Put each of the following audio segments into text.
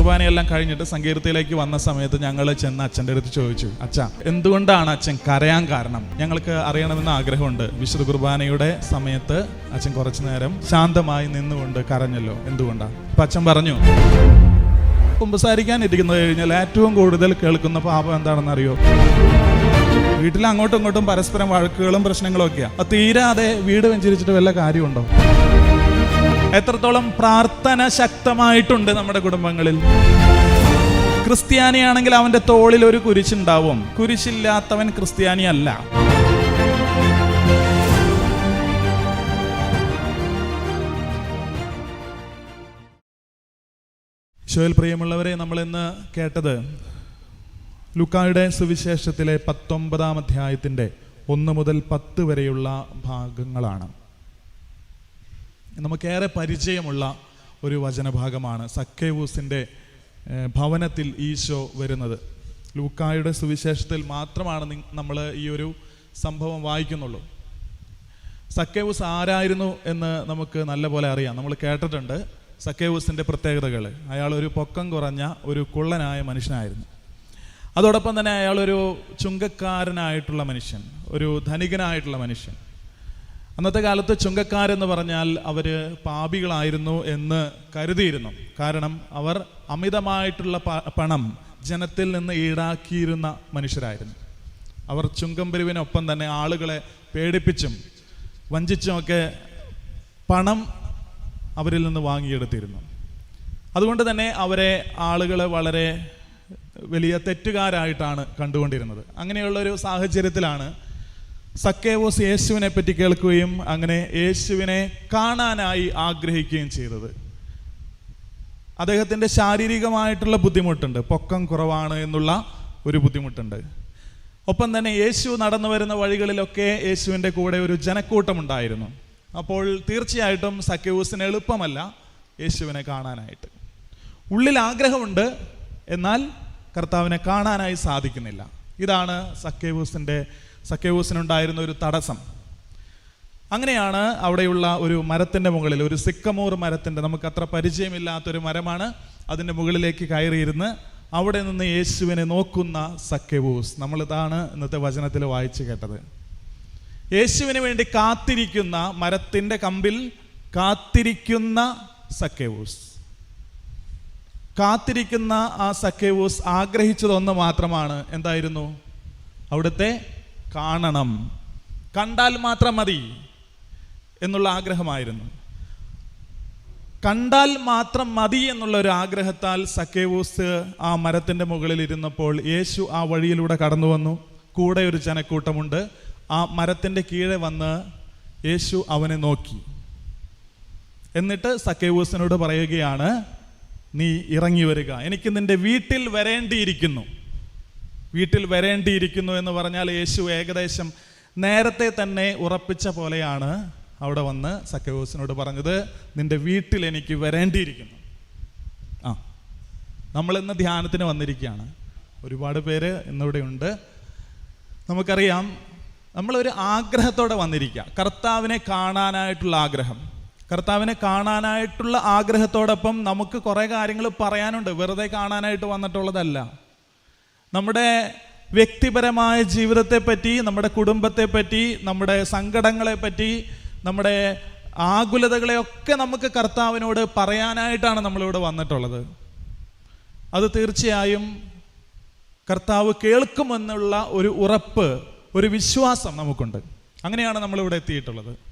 കുർബാനയെല്ലാം കഴിഞ്ഞിട്ട് സങ്കീർത്തിയിലേക്ക് വന്ന സമയത്ത് ഞങ്ങൾ ചെന്ന് അച്ഛന്റെ അടുത്ത് ചോദിച്ചു അച്ഛ എന്തുകൊണ്ടാണ് അച്ഛൻ കരയാൻ കാരണം? ഞങ്ങൾക്ക് അറിയണമെന്ന് ആഗ്രഹമുണ്ട്. വിശുദ്ധ കുർബാനയുടെ സമയത്ത് അച്ഛൻ കുറച്ചു നേരം ശാന്തമായി നിന്നുകൊണ്ട് കരഞ്ഞല്ലോ. എന്തുകൊണ്ടാണ് അപ്പം അച്ഛൻ പറഞ്ഞു കുമ്പസാരിക്കാൻ ഇരിക്കുന്നത് കഴിഞ്ഞാൽ ഏറ്റവും കൂടുതൽ കേൾക്കുന്ന പാപം എന്താണെന്ന് അറിയോ? വീട്ടിൽ അങ്ങോട്ടും ഇങ്ങോട്ടും പരസ്പരം വഴക്കുകളും പ്രശ്നങ്ങളും ഒക്കെയാണ് തീരാതെ വീട് വെഞ്ചിരിച്ചിട്ട് വല്ല കാര്യമുണ്ടോ? എത്രത്തോളം പ്രാർത്ഥന ശക്തമായിട്ടുണ്ട് നമ്മുടെ കുടുംബങ്ങളിൽ. ക്രിസ്ത്യാനിയാണെങ്കിൽ അവന്റെ തോളിൽ ഒരു കുരിശുണ്ടാവും. കുരിശില്ലാത്തവൻ ക്രിസ്ത്യാനി അല്ല ഷോയിൽ പ്രിയമുള്ളവരെ നമ്മൾ ഇന്ന് കേട്ടത് ലുക്കായുടെ സുവിശേഷത്തിലെ പത്തൊമ്പതാം അധ്യായത്തിന്റെ ഒന്ന് മുതൽ പത്ത് വരെയുള്ള ഭാഗങ്ങളാണ്. നമുക്കേറെ പരിചയമുള്ള ഒരു വചനഭാഗമാണ് സക്കേവൂസിന്റെ ഭവനത്തിൽ ഈശോ വരുന്നത്. ലൂക്കായുടെ സുവിശേഷത്തിൽ മാത്രമാണ് നമ്മൾ ഈ ഒരു സംഭവം വായിക്കുന്നുള്ളൂ. സക്കേവൂസ് ആരായിരുന്നു എന്ന് നമുക്ക് നല്ലപോലെ അറിയാം. നമ്മൾ കേട്ടിട്ടുണ്ട് സക്കേവൂസിന്റെ പ്രത്യേകതകൾ അയാൾ ഒരു പൊക്കം കുറഞ്ഞ ഒരു കുള്ളനായ മനുഷ്യനായിരുന്നു. അതോടൊപ്പം തന്നെ അയാളൊരു ചുങ്കക്കാരനായിട്ടുള്ള മനുഷ്യൻ ഒരു ധനികനായിട്ടുള്ള മനുഷ്യൻ. അന്നത്തെ കാലത്ത് ചുങ്കക്കാരെന്ന് പറഞ്ഞാൽ അവർ പാപികളായിരുന്നു എന്ന് കരുതിയിരുന്നു. കാരണം അവർ അമിതമായിട്ടുള്ള പണം ജനത്തിൽ നിന്ന് ഈടാക്കിയിരുന്ന മനുഷ്യരായിരുന്നു. അവർ ചുങ്കം പിരിവിനൊപ്പം തന്നെ ആളുകളെ പേടിപ്പിച്ചും വഞ്ചിച്ചുമൊക്കെ പണം അവരിൽ നിന്ന് വാങ്ങിയെടുത്തിരുന്നു. അതുകൊണ്ട് തന്നെ അവരെ ആളുകൾ വളരെ വലിയ തെറ്റുകാരായിട്ടാണ് കണ്ടുകൊണ്ടിരുന്നത്. അങ്ങനെയുള്ള ഒരു സാഹചര്യത്തിലാണ് സക്കേവോസ് യേശുവിനെ പറ്റി കേൾക്കുകയും അങ്ങനെ യേശുവിനെ കാണാനായി ആഗ്രഹിക്കുകയും ചെയ്തത്. അദ്ദേഹത്തിന്റെ ശാരീരികമായിട്ടുള്ള ബുദ്ധിമുട്ടുണ്ട്. പൊക്കം കുറവാണ് എന്നുള്ള ഒരു ബുദ്ധിമുട്ടുണ്ട്. ഒപ്പം തന്നെ യേശു നടന്നു വരുന്ന വഴികളിലൊക്കെ യേശുവിന്റെ കൂടെ ഒരു ജനക്കൂട്ടമുണ്ടായിരുന്നു അപ്പോൾ തീർച്ചയായിട്ടും സക്കേവൂസിന് എളുപ്പമല്ല യേശുവിനെ കാണാനായിട്ട്. ഉള്ളിൽ ആഗ്രഹമുണ്ട് എന്നാൽ കർത്താവിനെ കാണാനായി സാധിക്കുന്നില്ല. ഇതാണ് സക്കേവൂസിന്റെ സക്കേവൂസിനുണ്ടായിരുന്ന ഒരു തടസ്സം. അങ്ങനെയാണ് അവിടെയുള്ള ഒരു മരത്തിന്റെ മുകളിൽ ഒരു സിക്കമൂർ മരത്തിന്റെ നമുക്ക് അത്ര പരിചയമില്ലാത്തൊരു മരമാണ് അതിന്റെ മുകളിലേക്ക് കയറിയിരുന്ന് അവിടെ നിന്ന് യേശുവിനെ നോക്കുന്ന സക്കേവൂസ്. നമ്മൾ ഇതാണ് ഇന്നത്തെ വചനത്തിൽ വായിച്ചു കേട്ടത്. യേശുവിന് വേണ്ടി കാത്തിരിക്കുന്ന മരത്തിന്റെ കമ്പിൽ കാത്തിരിക്കുന്ന സക്കേവൂസ്. കാത്തിരിക്കുന്ന ആ സക്കേവൂസ് ആഗ്രഹിച്ചതൊന്ന് മാത്രമാണ്. എന്തായിരുന്നു? അവിടുത്തെ കാണണം. കണ്ടാൽ മാത്രം മതി എന്നുള്ള ആഗ്രഹമായിരുന്നു. കണ്ടാൽ മാത്രം മതി എന്നുള്ള ഒരു ആഗ്രഹത്താൽ സക്കേവൂസ് ആ മരത്തിന്റെ മുകളിൽ ഇരുന്നപ്പോൾ യേശു ആ വഴിയിലൂടെ കടന്നു വന്നു. കൂടെ ഒരു ജനക്കൂട്ടമുണ്ട്. ആ മരത്തിന്റെ കീഴെ വന്ന് യേശു അവനെ നോക്കി. എന്നിട്ട് സക്കേവൂസിനോട് പറയുകയാണ് നീ ഇറങ്ങി വരിക. എനിക്ക് നിന്റെ വീട്ടിൽ വരേണ്ടിയിരിക്കുന്നു. വീട്ടിൽ വരേണ്ടിയിരിക്കുന്നു എന്ന് പറഞ്ഞാൽ യേശു ഏകദേശം നേരത്തെ തന്നെ ഉറപ്പിച്ച പോലെയാണ് അവിടെ വന്ന് സക്കവോസിനോട് പറഞ്ഞത് നിന്റെ വീട്ടിൽ എനിക്ക് വരേണ്ടിയിരിക്കുന്നു. ആ നമ്മൾ ഇന്ന് ധ്യാനത്തിന് വന്നിരിക്കുകയാണ്. ഒരുപാട് പേര് ഇന്നിവിടെ ഉണ്ട്. നമുക്കറിയാം നമ്മളൊരു ആഗ്രഹത്തോടെ വന്നിരിക്കുക. കർത്താവിനെ കാണാനായിട്ടുള്ള ആഗ്രഹം. കർത്താവിനെ കാണാനായിട്ടുള്ള ആഗ്രഹത്തോടൊപ്പം നമുക്ക് കുറേ കാര്യങ്ങൾ പറയാനുണ്ട്. വെറുതെ കാണാനായിട്ട് വന്നിട്ടുള്ളതല്ല. നമ്മുടെ വ്യക്തിപരമായ ജീവിതത്തെ പറ്റി നമ്മുടെ കുടുംബത്തെ പറ്റി നമ്മുടെ സങ്കടങ്ങളെ പറ്റി നമ്മുടെ ആകുലതകളെയൊക്കെ നമുക്ക് കർത്താവിനോട് പറയാനായിട്ടാണ് നമ്മളിവിടെ വന്നിട്ടുള്ളത്. അത് തീർച്ചയായും കർത്താവ് കേൾക്കുമെന്നുള്ള ഒരു ഉറപ്പ് ഒരു വിശ്വാസം നമുക്കുണ്ട്. അങ്ങനെയാണ് നമ്മളിവിടെ എത്തിയിട്ടുള്ളത്.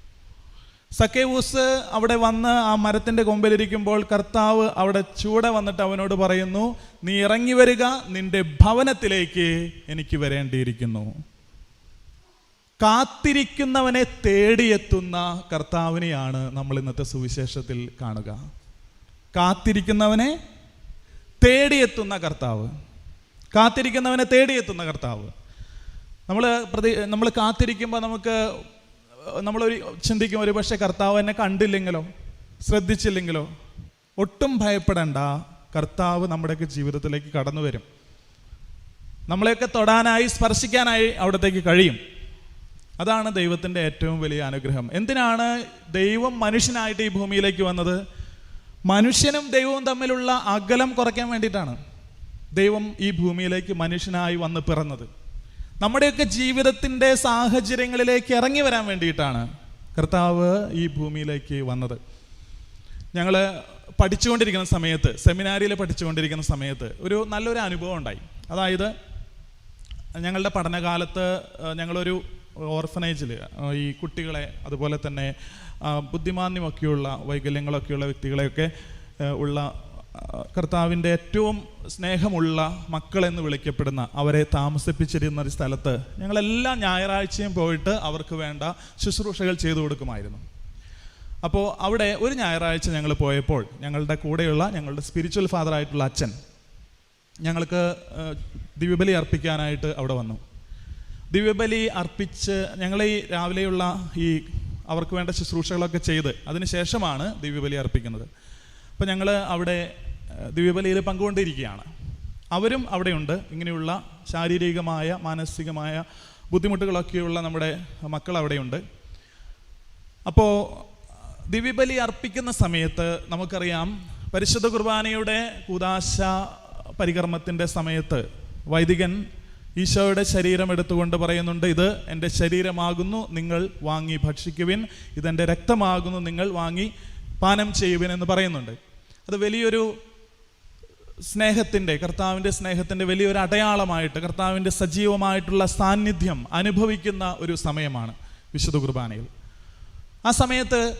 സക്കേവൂസ് അവിടെ വന്ന് ആ മരത്തിന്റെ കൊമ്പിലിരിക്കുമ്പോൾ കർത്താവ് അവിടെ ചൂടെ വന്നിട്ട് അവനോട് പറയുന്നു നീ ഇറങ്ങി വരിക നിന്റെ ഭവനത്തിലേക്ക് എനിക്ക് വരേണ്ടിയിരിക്കുന്നു. കാത്തിരിക്കുന്നവനെ തേടിയെത്തുന്ന കർത്താവിനെയാണ് നമ്മൾ ഇന്നത്തെ സുവിശേഷത്തിൽ കാണുക. കാത്തിരിക്കുന്നവനെ തേടിയെത്തുന്ന കർത്താവ്. കാത്തിരിക്കുന്നവനെ തേടിയെത്തുന്ന കർത്താവ്. നമ്മൾ പ്രതി നമ്മൾ കാത്തിരിക്കുമ്പോൾ നമുക്ക് നമ്മളൊരു ചിന്തിക്കും ഒരു പക്ഷേ കർത്താവ് എന്നെ കണ്ടില്ലെങ്കിലോ ശ്രദ്ധിച്ചില്ലെങ്കിലോ ഒട്ടും ഭയപ്പെടേണ്ട. കർത്താവ് നമ്മുടെയൊക്കെ ജീവിതത്തിലേക്ക് കടന്നു വരും. നമ്മളെയൊക്കെ തൊടാനായി സ്പർശിക്കാനായി അവിടത്തേക്ക് കഴിയും. അതാണ് ദൈവത്തിന്റെ ഏറ്റവും വലിയ അനുഗ്രഹം. എന്തിനാണ് ദൈവം മനുഷ്യനായിട്ട് ഈ ഭൂമിയിലേക്ക് വന്നത്? മനുഷ്യനും ദൈവവും തമ്മിലുള്ള അകലം കുറയ്ക്കാൻ വേണ്ടിയിട്ടാണ് ദൈവം ഈ ഭൂമിയിലേക്ക് മനുഷ്യനായി വന്ന് പിറന്നത്. നമ്മുടെയൊക്കെ ജീവിതത്തിന്റെ സാഹചര്യങ്ങളിലേക്ക് ഇറങ്ങി വരാൻ വേണ്ടിയിട്ടാണ് കർത്താവ് ഈ ഭൂമിയിലേക്ക് വന്നത്. ഞങ്ങൾ പഠിച്ചുകൊണ്ടിരിക്കുന്ന സമയത്ത് സെമിനാരിയിൽ പഠിച്ചുകൊണ്ടിരിക്കുന്ന സമയത്ത് ഒരു നല്ലൊരു അനുഭവം ഉണ്ടായി. അതായത് ഞങ്ങളുടെ പഠനകാലത്ത് ഞങ്ങളൊരു ഓർഫനേജിൽ ഈ കുട്ടികളെ അതുപോലെ തന്നെ ബുദ്ധിമാന്യമൊക്കെയുള്ള വൈകല്യങ്ങളൊക്കെയുള്ള വ്യക്തികളെയൊക്കെ ഉള്ള കർത്താവിന്റെ ഏറ്റവും സ്നേഹമുള്ള മക്കളെന്ന് വിളിക്കപ്പെടുന്ന അവരെ താമസിപ്പിച്ചിരുന്ന ഒരു സ്ഥലത്ത് ഞങ്ങളെല്ലാ ഞായറാഴ്ചയും പോയിട്ട് അവർക്ക് വേണ്ട ശുശ്രൂഷകൾ ചെയ്തു കൊടുക്കുമായിരുന്നു. അപ്പോൾ അവിടെ ഒരു ഞായറാഴ്ച ഞങ്ങൾ പോയപ്പോൾ ഞങ്ങളുടെ കൂടെയുള്ള ഞങ്ങളുടെ സ്പിരിച്വൽ ഫാദർ ആയിട്ടുള്ള അച്ഛൻ ഞങ്ങൾക്ക് ദിവ്യബലി അർപ്പിക്കാനായിട്ട് അവിടെ വന്നു. ദിവ്യബലി അർപ്പിച്ച് ഞങ്ങൾ ഈ രാവിലെയുള്ള ഈ അവർക്ക് വേണ്ട ശുശ്രൂഷകളൊക്കെ ചെയ്ത് അതിന് ശേഷമാണ് ദിവ്യബലി അർപ്പിക്കുന്നത്. അപ്പോൾ ഞങ്ങൾ അവിടെ ദിവ്യബലിയിൽ പങ്കുകൊണ്ടിരിക്കുകയാണ്. അവരും അവിടെയുണ്ട്. ഇങ്ങനെയുള്ള ശാരീരികമായ മാനസികമായ ബുദ്ധിമുട്ടുകളൊക്കെയുള്ള നമ്മുടെ മക്കൾ അവിടെയുണ്ട്. അപ്പോൾ ദിവ്യബലി അർപ്പിക്കുന്ന സമയത്ത് നമുക്കറിയാം പരിശുദ്ധ കുർബാനയുടെ കൂതാശ പരികർമ്മത്തിന്റെ സമയത്ത് വൈദികൻ ഈശോയുടെ ശരീരം എടുത്തുകൊണ്ട് പറയുന്നുണ്ട് ഇത് എന്റെ ശരീരമാകുന്നു നിങ്ങൾ വാങ്ങി ഭക്ഷിക്കുവിൻ. ഇതെന്റെ രക്തമാകുന്നു നിങ്ങൾ വാങ്ങി പാനം ചെയ്യുവിൻ എന്ന് പറയുന്നുണ്ട്. അത് വലിയൊരു സ്നേഹത്തിന്റെ കർത്താവിന്റെ സ്നേഹത്തിന്റെ വലിയൊരു അടയാളമായിട്ട് കർത്താവിന്റെ സജീവമായിട്ടുള്ള സാന്നിധ്യം അനുഭവിക്കുന്ന ഒരു സമയമാണ് വിശുദ്ധ കുർബാനയിൽ. ആ സമയത്ത്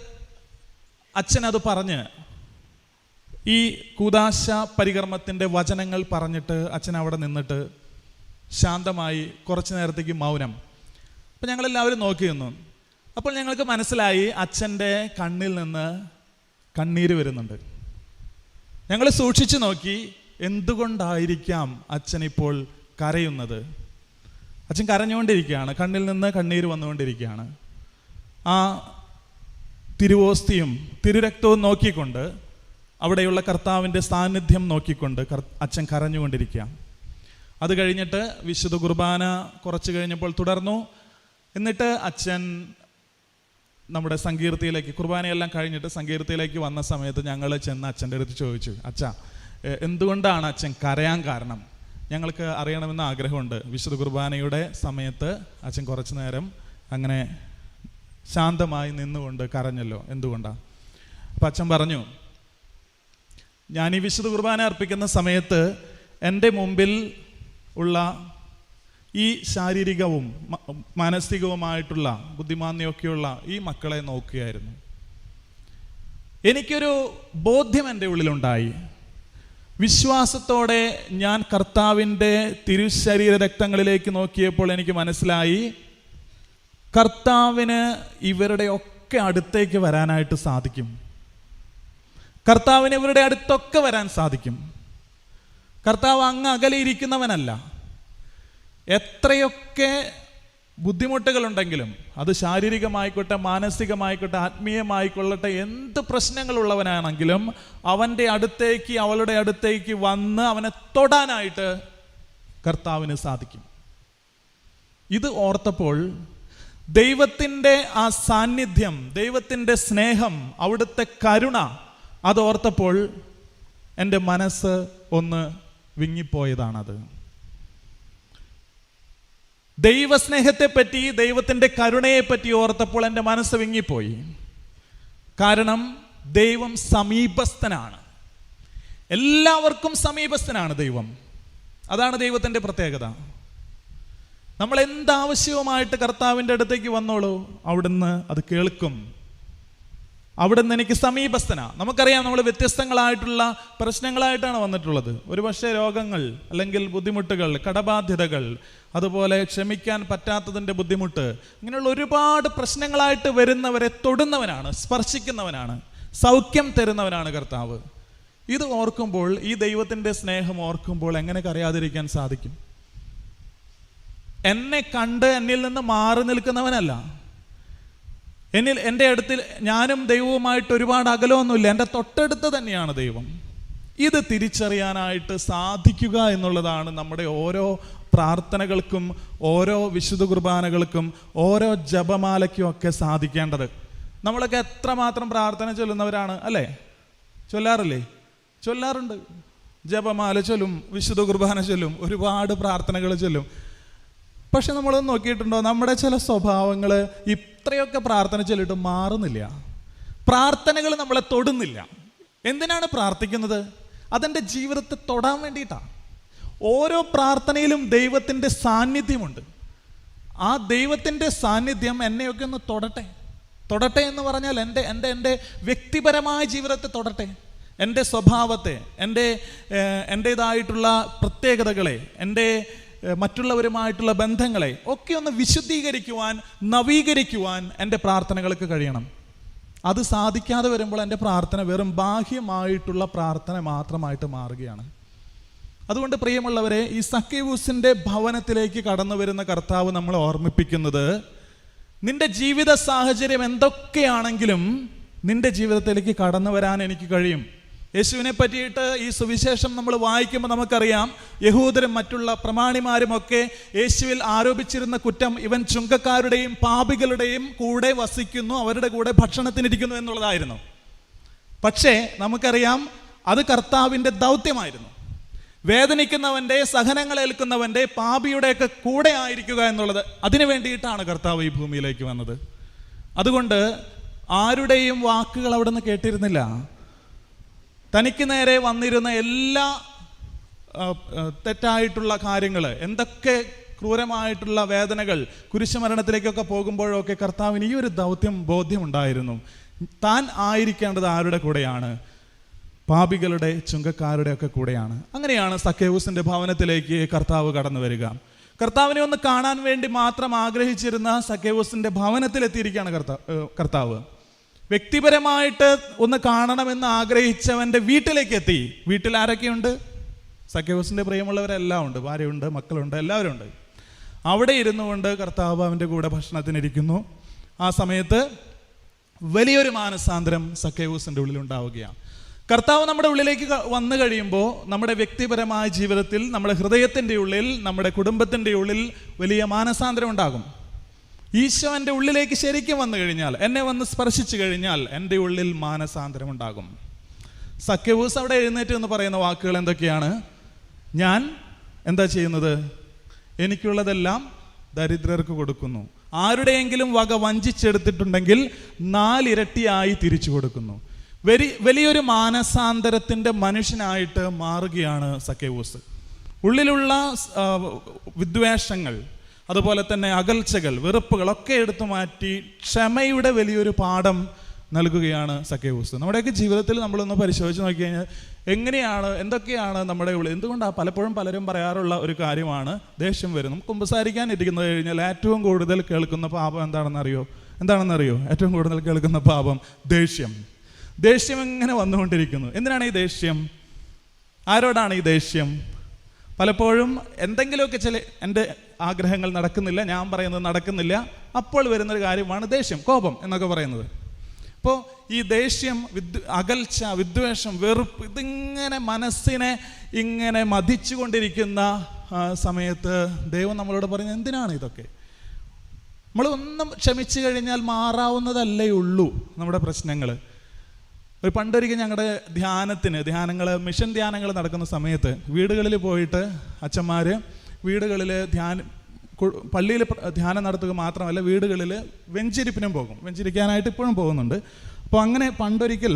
അച്ഛൻ അത് പറഞ്ഞ് ഈ കൂതാശ പരികർമ്മത്തിന്റെ വചനങ്ങൾ പറഞ്ഞിട്ട് അച്ഛൻ അവിടെ നിന്നിട്ട് ശാന്തമായി കുറച്ച് നേരത്തേക്ക് മൗനം. അപ്പം ഞങ്ങളെല്ലാവരും നോക്കി നിന്നു. അപ്പോൾ ഞങ്ങൾക്ക് മനസ്സിലായി അച്ഛന്റെ കണ്ണിൽ നിന്ന് കണ്ണീര് വരുന്നുണ്ട്. ഞങ്ങൾ സൂക്ഷിച്ചു നോക്കി എന്തുകൊണ്ടായിരിക്കാം അച്ഛൻ ഇപ്പോൾ കരയുന്നത്? അച്ഛൻ കരഞ്ഞുകൊണ്ടിരിക്കുകയാണ്. കണ്ണിൽ നിന്ന് കണ്ണീര് വന്നുകൊണ്ടിരിക്കുകയാണ്. ആ തിരുവോസ്തിയും തിരുരക്തവും നോക്കിക്കൊണ്ട് അവിടെയുള്ള കർത്താവിന്റെ സാന്നിധ്യം നോക്കിക്കൊണ്ട് അച്ഛൻ കരഞ്ഞുകൊണ്ടിരിക്കുക അത് കഴിഞ്ഞിട്ട് വിശുദ്ധ കുർബാന കുറച്ച് കഴിഞ്ഞപ്പോൾ തുടർന്നു. എന്നിട്ട് അച്ഛൻ നമ്മുടെ സങ്കീർത്തിയിലേക്ക് കുർബാനയെല്ലാം കഴിഞ്ഞിട്ട് സങ്കീർത്തിയിലേക്ക് വന്ന സമയത്ത് ഞങ്ങൾ ചെന്ന് അച്ഛന്റെ അടുത്ത് ചോദിച്ചു അച്ഛ എന്തുകൊണ്ടാണ് അച്ഛൻ കരയാൻ കാരണം? ഞങ്ങൾക്ക് അറിയണമെന്ന് ആഗ്രഹമുണ്ട്. വിശുദ്ധ കുർബാനയുടെ സമയത്ത് അച്ഛൻ കുറച്ചു നേരം അങ്ങനെ ശാന്തമായി നിന്നുകൊണ്ട് കരഞ്ഞല്ലോ എന്തുകൊണ്ടാണ് അപ്പം അച്ഛൻ പറഞ്ഞു ഞാൻ ഈ വിശുദ്ധ കുർബാന അർപ്പിക്കുന്ന സമയത്ത് എന്റെ മുമ്പിൽ ഉള്ള ഈ ശാരീരികവും മാനസികവുമായിട്ടുള്ള ബുദ്ധിമാന്യമൊക്കെയുള്ള ഈ മക്കളെ നോക്കുകയായിരുന്നു. എനിക്കൊരു ബോധ്യം എന്റെ ഉള്ളിലുണ്ടായി. വിശ്വാസത്തോടെ ഞാൻ കർത്താവിന്റെ തിരുശരീര രക്തങ്ങളിലേക്ക് നോക്കിയപ്പോൾ എനിക്ക് മനസ്സിലായി കർത്താവിന് ഇവരുടെ ഒക്കെ അടുത്തേക്ക് വരാനായിട്ട് സാധിക്കും. കർത്താവിന് ഇവരുടെ അടുത്തൊക്കെ വരാൻ സാധിക്കും. കർത്താവ് അങ്ങ് അകലെ ഇരിക്കുന്നവനല്ല എത്രയൊക്കെ ബുദ്ധിമുട്ടുകളുണ്ടെങ്കിലും അത് ശാരീരികമായിക്കോട്ടെ മാനസികമായിക്കോട്ടെ ആത്മീയമായിക്കൊള്ളട്ടെ എന്ത് പ്രശ്നങ്ങളുള്ളവനാണെങ്കിലും അവന്റെ അടുത്തേക്ക് അവളുടെ അടുത്തേക്ക് വന്ന് അവനെ തൊടാനായിട്ട് കർത്താവിന് സാധിക്കും. ഇത് ഓർത്തപ്പോൾ ദൈവത്തിന്റെ ആ സാന്നിധ്യം ദൈവത്തിന്റെ സ്നേഹം അവിടുത്തെ കരുണ അതോർത്തപ്പോൾ എന്റെ മനസ്സ് ഒന്ന് വിങ്ങിപ്പോയതാണത്. ദൈവസ്നേഹത്തെപ്പറ്റി ദൈവത്തിന്റെ കരുണയെപ്പറ്റി ഓർത്തപ്പോൾ എന്റെ മനസ്സ് വിങ്ങിപ്പോയി. കാരണം ദൈവം സമീപസ്ഥനാണ്. എല്ലാവർക്കും സമീപസ്ഥനാണ് ദൈവം. അതാണ് ദൈവത്തിന്റെ പ്രത്യേകത. നമ്മൾ എന്താവശ്യവുമായിട്ട് കർത്താവിന്റെ അടുത്തേക്ക് വന്നോളൂ അവിടുന്ന് അത് കേൾക്കും. അവിടുന്ന് എനിക്ക് സമീപസ്ഥനാണ് നമുക്കറിയാം നമ്മൾ വ്യത്യസ്തങ്ങളായിട്ടുള്ള പ്രശ്നങ്ങളായിട്ടാണ് വന്നിട്ടുള്ളത്. ഒരുപക്ഷെ രോഗങ്ങൾ അല്ലെങ്കിൽ ബുദ്ധിമുട്ടുകൾ കടബാധ്യതകൾ അതുപോലെ ക്ഷമിക്കാൻ പറ്റാത്തതിന്റെ ബുദ്ധിമുട്ട്. ഇങ്ങനെയുള്ള ഒരുപാട് പ്രശ്നങ്ങളായിട്ട് വരുന്നവരെ തൊടുന്നവനാണ് സ്പർശിക്കുന്നവനാണ് സൗഖ്യം തരുന്നവനാണ് കർത്താവ്. ഇത് ഓർക്കുമ്പോൾ ഈ ദൈവത്തിന്റെ സ്നേഹം ഓർക്കുമ്പോൾ എങ്ങനെ കരയാതിരിക്കാൻ സാധിക്കും? എന്നെ കണ്ട് എന്നിൽ നിന്ന് മാറി നിൽക്കുന്നവനല്ല. എന്നിൽ എന്റെ അടുത്തിൽ ഞാനും ദൈവവുമായിട്ട് ഒരുപാട് അകലമൊന്നുമില്ല. എന്റെ തൊട്ടടുത്ത് തന്നെയാണ് ദൈവം. ഇത് തിരിച്ചറിയാനായിട്ട് സാധിക്കുക എന്നുള്ളതാണ് നമ്മുടെ ഓരോ പ്രാർത്ഥനകൾക്കും ഓരോ വിശുദ്ധ കുർബാനകൾക്കും ഓരോ ജപമാലയ്ക്കും ഒക്കെ സാധിക്കേണ്ടത്. നമ്മളൊക്കെ എത്രമാത്രം പ്രാർത്ഥന ചൊല്ലുന്നവരാണ് അല്ലേ? ചൊല്ലാറില്ലേ? ചൊല്ലാറുണ്ട്. ജപമാല ചൊല്ലും വിശുദ്ധ കുർബാന ചൊല്ലും ഒരുപാട് പ്രാർത്ഥനകൾ ചൊല്ലും. പക്ഷെ നമ്മളൊന്ന് നോക്കിയിട്ടുണ്ടോ നമ്മുടെ ചില സ്വഭാവങ്ങൾ ഇത്രയൊക്കെ പ്രാർത്ഥന ചൊല്ലിട്ട് മാറുന്നില്ല. പ്രാർത്ഥനകൾ നമ്മളെ തൊടുന്നില്ല. എന്തിനാണ് പ്രാർത്ഥിക്കുന്നത്? അതെന്റെ ജീവിതത്തെ തൊടാൻ വേണ്ടിയിട്ടാണ്. ഓരോ പ്രാർത്ഥനയിലും ദൈവത്തിന്റെ സാന്നിധ്യമുണ്ട്. ആ ദൈവത്തിന്റെ സാന്നിധ്യം എന്നെയൊക്കെ ഒന്ന് തൊടട്ടെ. തൊടട്ടെ എന്ന് പറഞ്ഞാൽ എന്റെ എന്റെ എന്റെ വ്യക്തിപരമായ ജീവിതത്തെ തൊടട്ടെ. എന്റെ സ്വഭാവത്തെ എന്റെ എന്റേതായിട്ടുള്ള പ്രത്യേകതകളെ എന്റെ മറ്റുള്ളവരുമായിട്ടുള്ള ബന്ധങ്ങളെ ഒക്കെ ഒന്ന് വിശുദ്ധീകരിക്കുവാൻ നവീകരിക്കുവാൻ എന്റെ പ്രാർത്ഥനകൾക്ക് കഴിയണം. അത് സാധിക്കാതെ വരുമ്പോൾ എന്റെ പ്രാർത്ഥന വെറും ബാഹ്യമായിട്ടുള്ള പ്രാർത്ഥന മാത്രമായിട്ട് മാറുകയാണ്. അതുകൊണ്ട് പ്രിയമുള്ളവരെ ഈ സക്കീവൂസിന്റെ ഭവനത്തിലേക്ക് കടന്നു വരുന്ന കർത്താവ് നമ്മൾ ഓർമ്മിപ്പിക്കുന്നത് നിന്റെ ജീവിത സാഹചര്യം എന്തൊക്കെയാണെങ്കിലും നിന്റെ ജീവിതത്തിലേക്ക് കടന്നു വരാൻ എനിക്ക് കഴിയും. യേശുവിനെ പറ്റിയിട്ട് ഈ സുവിശേഷം നമ്മൾ വായിക്കുമ്പോൾ നമുക്കറിയാം യഹൂദരും മറ്റുള്ള പ്രമാണിമാരും ഒക്കെ യേശുവിൽ ആരോപിച്ചിരുന്ന കുറ്റം ഇവൻ ചുങ്കക്കാരുടെയും പാപികളുടെയും കൂടെ വസിക്കുന്നു അവരുടെ കൂടെ ഭക്ഷണത്തിനിരിക്കുന്നു എന്നുള്ളതായിരുന്നു. പക്ഷേ നമുക്കറിയാം അത് കർത്താവിന്റെ ദൗത്യമായിരുന്നു. വേദനിക്കുന്നവന്റെ സഹനങ്ങൾ ഏൽക്കുന്നവന്റെ പാപിയുടെയൊക്കെ കൂടെ ആയിരിക്കുക എന്നുള്ളത് അതിനു വേണ്ടിയിട്ടാണ് കർത്താവ് ഈ ഭൂമിയിലേക്ക് വന്നത്. അതുകൊണ്ട് ആരുടെയും വാക്കുകൾ അവിടെ നിന്ന് കേട്ടിരുന്നില്ല. തനിക്ക് നേരെ വന്നിരുന്ന എല്ലാ തെറ്റായിട്ടുള്ള കാര്യങ്ങൾ എന്തൊക്കെ ക്രൂരമായിട്ടുള്ള വേദനകൾ കുരിശുമരണത്തിലേക്കൊക്കെ പോകുമ്പോഴൊക്കെ കർത്താവിന് ഈ ഒരു ദൗത്യം ബോധ്യമുണ്ടായിരുന്നു താൻ ആയിരിക്കേണ്ടത് ആരുടെ കൂടെയാണ്? പാപികളുടെ ചുങ്കക്കാരുടെ ഒക്കെ കൂടെയാണ്. അങ്ങനെയാണ് സക്കേവൂസിന്റെ ഭവനത്തിലേക്ക് കർത്താവ് കടന്നു വരിക. കർത്താവിനെ ഒന്ന് കാണാൻ വേണ്ടി മാത്രം ആഗ്രഹിച്ചിരുന്ന സക്കേവൂസിന്റെ ഭവനത്തിലെത്തിയിരിക്കുകയാണ് കർത്താവ് കർത്താവ്. വ്യക്തിപരമായിട്ട് ഒന്ന് കാണണമെന്ന് ആഗ്രഹിച്ചവന്റെ വീട്ടിലേക്ക് എത്തി വീട്ടിൽ ആരൊക്കെയുണ്ട്? സക്കേവൂസിന്റെ പ്രിയമുള്ളവരെല്ലാം ഉണ്ട്. ഭാര്യയുണ്ട് മക്കളുണ്ട് എല്ലാവരും ഉണ്ട്. അവിടെ ഇരുന്നു കൊണ്ട് കർത്താവ് അവന്റെ കൂടെ ഭക്ഷണത്തിനിരിക്കുന്നു ആ സമയത്ത് വലിയൊരു മാനസാന്തരം സക്കേവൂസിന്റെ ഉള്ളിൽ ഉണ്ടാവുകയാണ്. കർത്താവ് നമ്മുടെ ഉള്ളിലേക്ക് വന്നു കഴിയുമ്പോൾ നമ്മുടെ വ്യക്തിപരമായ ജീവിതത്തിൽ നമ്മുടെ ഹൃദയത്തിന്റെ ഉള്ളിൽ നമ്മുടെ കുടുംബത്തിന്റെ ഉള്ളിൽ വലിയ മാനസാന്തരം ഉണ്ടാകും. ഈശോ എന്റെ ഉള്ളിലേക്ക് ശരിക്കും വന്നു കഴിഞ്ഞാൽ എന്നെ വന്ന് സ്പർശിച്ചു കഴിഞ്ഞാൽ എന്റെ ഉള്ളിൽ മാനസാന്തരം ഉണ്ടാകും. സഖ്യവൂസ് അവിടെ എഴുന്നേറ്റ് എന്ന് പറയുന്ന വാക്കുകൾ എന്തൊക്കെയാണ്? ഞാൻ എന്താ ചെയ്യുന്നത്? എനിക്കുള്ളതെല്ലാം ദരിദ്രർക്ക് കൊടുക്കുന്നു. ആരുടെയെങ്കിലും വക വഞ്ചിച്ചെടുത്തിട്ടുണ്ടെങ്കിൽ നാലിരട്ടിയായി തിരിച്ചു കൊടുക്കുന്നു. വെരി വലിയൊരു മാനസാന്തരത്തിന്റെ മനുഷ്യനായിട്ട് മാറുകയാണ് സക്കേവൂസ്. ഉള്ളിലുള്ള വിദ്വേഷങ്ങൾ അതുപോലെ തന്നെ അകൽച്ചകൾ വെറുപ്പുകളൊക്കെ എടുത്തു മാറ്റി ക്ഷമയുടെ വലിയൊരു പാഠം നൽകുകയാണ് സക്കേവൂസ്. നമ്മുടെയൊക്കെ ജീവിതത്തിൽ നമ്മളൊന്ന് പരിശോധിച്ച് നോക്കി കഴിഞ്ഞാൽ എങ്ങനെയാണ് എന്തൊക്കെയാണ് നമ്മുടെ ഉള്ളിൽ എന്തുകൊണ്ടാണ് പലപ്പോഴും പലരും പറയാറുള്ള ഒരു കാര്യമാണ് ദേഷ്യം വരും നമുക്ക് കുമ്പസാരിക്കാൻ ഇരിക്കുന്നത് കഴിഞ്ഞാൽ ഏറ്റവും കൂടുതൽ കേൾക്കുന്ന പാപം എന്താണെന്ന് അറിയോ എന്താണെന്ന് അറിയോ ഏറ്റവും കൂടുതൽ കേൾക്കുന്ന പാപം ദേഷ്യം. ദേഷ്യം എങ്ങനെ വന്നുകൊണ്ടിരിക്കുന്നു. എന്തിനാണ് ഈ ദേഷ്യം? ആരോടാണ് ഈ ദേഷ്യം? പലപ്പോഴും എന്തെങ്കിലുമൊക്കെ ചില എന്റെ ആഗ്രഹങ്ങൾ നടക്കുന്നില്ല ഞാൻ പറയുന്നത് നടക്കുന്നില്ല അപ്പോൾ വരുന്നൊരു കാര്യമാണ് ദേഷ്യം കോപം എന്നൊക്കെ പറയുന്നത്. അപ്പോൾ ഈ ദേഷ്യം വിദ് അകൽച്ച വിദ്വേഷം വെറുപ്പ് ഇതിങ്ങനെ മനസ്സിനെ ഇങ്ങനെ മതിച്ചുകൊണ്ടിരിക്കുന്ന സമയത്ത് ദൈവം നമ്മളോട് പറയുന്നത് എന്തിനാണ് ഇതൊക്കെ? നമ്മൾ ഒന്നും ക്ഷമിച്ചു കഴിഞ്ഞാൽ മാറാവുന്നതല്ലേ ഉള്ളൂ നമ്മുടെ പ്രശ്നങ്ങൾ ഒരു പണ്ടൊരിക്കൽ ഞങ്ങളുടെ ധ്യാനത്തിന് ധ്യാനങ്ങൾ മിഷൻ ധ്യാനങ്ങൾ നടക്കുന്ന സമയത്ത് വീടുകളിൽ പോയിട്ട് അച്ഛന്മാർ വീടുകളിൽ ധ്യാന പള്ളിയിൽ ധ്യാനം നടത്തുക മാത്രമല്ല വീടുകളിൽ വെഞ്ചിരിപ്പിനും പോകും. വെഞ്ചിരിക്കാനായിട്ട് ഇപ്പോഴും പോകുന്നുണ്ട്. അപ്പോൾ അങ്ങനെ പണ്ടൊരിക്കൽ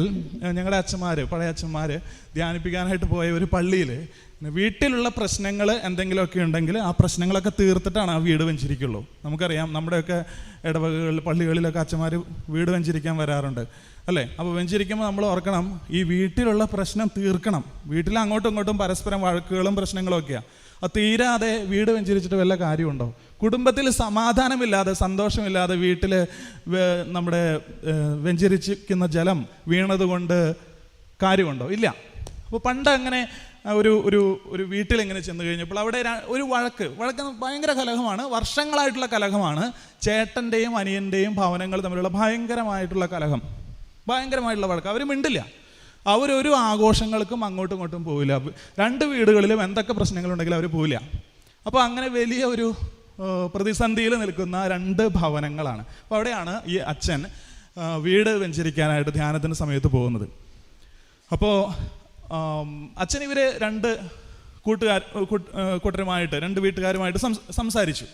ഞങ്ങളുടെ അച്ഛന്മാർ പഴയ അച്ഛന്മാർ ധ്യാനിപ്പിക്കാനായിട്ട് പോയ ഒരു പള്ളിയിൽ വീട്ടിലുള്ള പ്രശ്നങ്ങൾ എന്തെങ്കിലുമൊക്കെ ഉണ്ടെങ്കിൽ ആ പ്രശ്നങ്ങളൊക്കെ തീർത്തിട്ടാണ് ആ വീട് വെഞ്ചിരിക്കുള്ളൂ നമുക്കറിയാം നമ്മുടെയൊക്കെ ഇടവകകളിൽ പള്ളികളിലൊക്കെ അച്ഛന്മാർ വീട് വെഞ്ചിരിക്കാൻ വരാറുണ്ട്. അല്ലേ? അപ്പോൾ വെഞ്ചിരിക്കുമ്പോൾ നമ്മൾ ഓർക്കണം ഈ വീട്ടിലുള്ള പ്രശ്നം തീർക്കണം. വീട്ടിൽ അങ്ങോട്ടും ഇങ്ങോട്ടും പരസ്പരം വഴക്കുകളും പ്രശ്നങ്ങളും ഒക്കെയാണ് അത് തീരാതെ വീട് വെഞ്ചരിച്ചിട്ട് വല്ല കാര്യമുണ്ടോ? കുടുംബത്തിൽ സമാധാനമില്ലാതെ സന്തോഷമില്ലാതെ വീട്ടിൽ നമ്മുടെ വെഞ്ചരിച്ചിരിക്കുന്ന ജലം വീണതുകൊണ്ട് കാര്യമുണ്ടോ? ഇല്ല. അപ്പോൾ പണ്ട് അങ്ങനെ ഒരു ഒരു ഒരു വീട്ടിൽ ഇങ്ങനെ ചെന്ന് കഴിഞ്ഞപ്പോൾ അവിടെ ഒരു വഴക്ക്. വഴക്ക് ഭയങ്കര കലഹമാണ്. വർഷങ്ങളായിട്ടുള്ള കലഹമാണ്. ചേട്ടന്റെയും അനിയന്റെയും ഭവനങ്ങൾ തമ്മിലുള്ള ഭയങ്കരമായിട്ടുള്ള കലഹം. ഭയങ്കരമായിട്ടുള്ള വഴക്ക്. അവർ മിണ്ടില്ല. അവരൊരു ആഘോഷങ്ങൾക്കും അങ്ങോട്ടും ഇങ്ങോട്ടും പോവില്ല. രണ്ട് വീടുകളിലും എന്തൊക്കെ പ്രശ്നങ്ങളുണ്ടെങ്കിലും അവർ പോവില്ല. അപ്പോൾ അങ്ങനെ വലിയ ഒരു പ്രതിസന്ധിയിൽ നിൽക്കുന്ന രണ്ട് ഭവനങ്ങളാണ്. അപ്പോൾ അവിടെയാണ് ഈ അച്ഛൻ വീട് വെഞ്ചരിക്കാനായിട്ട് ധ്യാനത്തിന്റെ സമയത്ത് പോകുന്നത്. അപ്പോൾ അച്ഛൻ ഇവർ രണ്ട് കൂട്ടുകാർ കൂട്ട്- കൂട്ടരുമായിട്ട് രണ്ട് വീട്ടുകാരുമായിട്ട് സംസാരിച്ചു.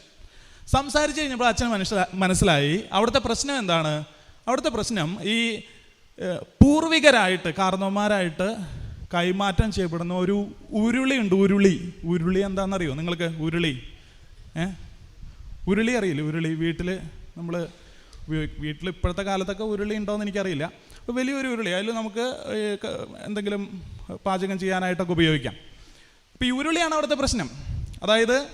സംസാരിച്ചു കഴിഞ്ഞപ്പോൾ അച്ഛൻ മനസ്സിലാ മനസ്സിലായി അവിടുത്തെ പ്രശ്നം എന്താണ്? അവിടുത്തെ പ്രശ്നം ഈ പൂർവികരായിട്ട് കാർന്നവന്മാരായിട്ട് കൈമാറ്റം ചെയ്യപ്പെടുന്ന ഒരു ഉരുളി ഉണ്ട് ഉരുളി. ഉരുളി എന്താണെന്നറിയോ നിങ്ങൾക്ക്? ഉരുളി. ഏ? ഉരുളി അറിയില്ല? ഉരുളി വീട്ടിൽ നമ്മൾ വീട്ടിൽ ഇപ്പോഴത്തെ കാലത്തൊക്കെ ഉരുളി ഉണ്ടോയെന്ന് എനിക്കറിയില്ല. വലിയൊരു ഉരുളി. അതിൽ നമുക്ക് എന്തെങ്കിലും പാചകം ചെയ്യാനായിട്ടൊക്കെ ഉപയോഗിക്കാം. അപ്പോൾ ഈ ഉരുളിയാണ് അവിടുത്തെ പ്രശ്നം. അതായത്